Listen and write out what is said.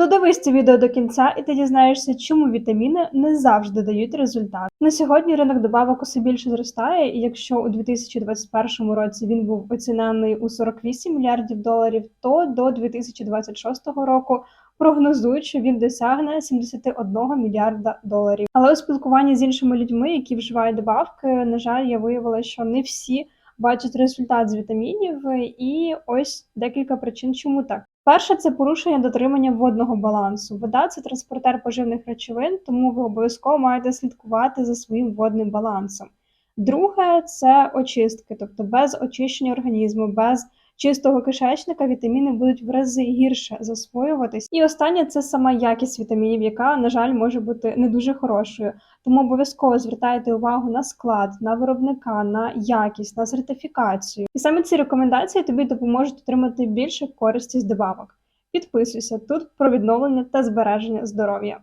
Додивись це відео до кінця, і ти дізнаєшся, чому вітаміни не завжди дають результат. На сьогодні ринок добавок усе більше зростає, і якщо у 2021 році він був оцінений у 48 мільярдів доларів, то до 2026 року прогнозують, що він досягне 71 мільярда доларів. Але у спілкуванні з іншими людьми, які вживають добавки, на жаль, я виявила, що не всі бачать результат з вітамінів, і ось декілька причин, чому так. Перше це порушення дотримання водного балансу. Вода це транспортер поживних речовин, тому ви обов'язково маєте слідкувати за своїм водним балансом. Друге це очистки, тобто без очищення організму, без чистого кишечника вітаміни будуть в рази гірше засвоюватись. І останнє це сама якість вітамінів, яка, на жаль, може бути не дуже хорошою. Тому обов'язково звертайте увагу на склад, на виробника, на якість, на сертифікацію. І саме ці рекомендації тобі допоможуть отримати більше користі з добавок. Підписуйся тут про відновлення та збереження здоров'я.